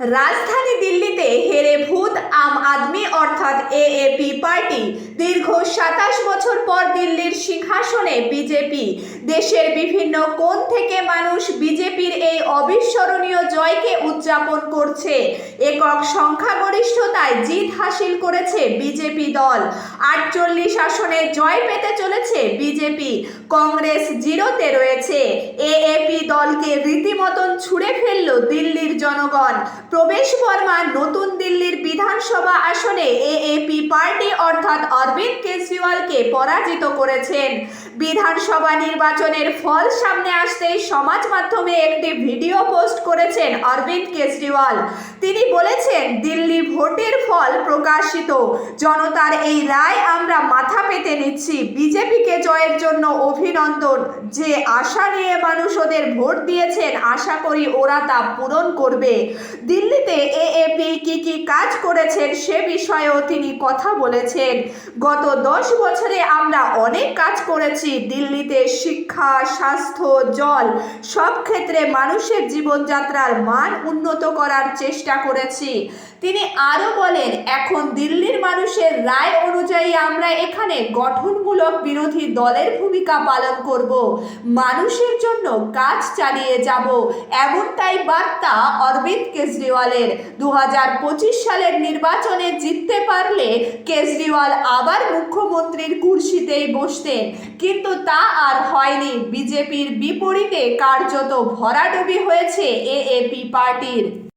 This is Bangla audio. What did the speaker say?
রাজধানী দিল্লিতে হেরে ভূত আম আদমি, অর্থাৎ এএপি পার্টি। দীর্ঘ সাতাশ বছর পর দিল্লির সিংহাসনে বিজেপি। দেশের বিভিন্ন কোণ থেকে মানুষ বিজেপির এই অবিস্মরণীয় জয়কে উদযাপন করছে। একক সংখ্যাগরিষ্ঠতায় জিত হাসিল করেছে বিজেপি দল। আটচল্লিশ আসনে জয় পেতে চলেছে বিজেপি। কংগ্রেস জিরোতে রয়েছে। এএপি দলকে রীতিমতন ছুঁড়ে ফেলল দিল্লির জনগণ। প্রবেশ বর্মা নতুন দিল্লির বিধানসভা আসনে এএপি পার্টি অর্থাৎ অরবিন্দ কেজরিওয়ালকে পরাজিত করেছেন। বিধানসভা নির্বাচনের ফল সামনে আসতেই সমাজ মাধ্যমে একটি ভিডিও পোস্ট করেছেন অরবিন্দ কেজরিওয়াল। তিনি বলেছেন, দিল্লি ভোটের ফল প্রকাশিত। জনতার এই রায় আমরা মাথা পেতে নিচ্ছি। বিজেপিকে জয়ের জন্য অভিনন্দন। যে আশা নিয়ে মানুষ ওদের ভোট দিয়েছেন, আশা করি, ওরা তা পূরণ করবে। দিল্লিতে এএপি কি কি কাজ করেছেন সে বিষয়েও তিনি কথা বলেছেন। গত দশ বছরে আমরা অনেক কাজ করেছি। দিল্লিতে শিক্ষা, স্বাস্থ্য, জল সব ক্ষেত্রে মানুষের জীবনযাত্রার মান উন্নত করার চেষ্টা করেছি। তিনি আরও বলেন, এখন দিল্লির মানুষের রায় অনুযায়ী আমরা এখানে গঠনমূলক বিরোধী দলের ভূমিকা পালন করব। মানুষের জন্য কাজ চালিয়ে যাব। এমনটাই বার্তা অরবিন্দ কেজরিওয়ালের। দু হাজার পঁচিশ সালের নির্বাচনে জিততে পারলে কেজরিওয়াল আবার মুখ্যমন্ত্রীর কুর্সিতেই বসতেন। কিন্তু তা আর হয়নি। বিজেপির বিপরীতে কার্যত ভরাডুবি হয়েছে এএপি পার্টির।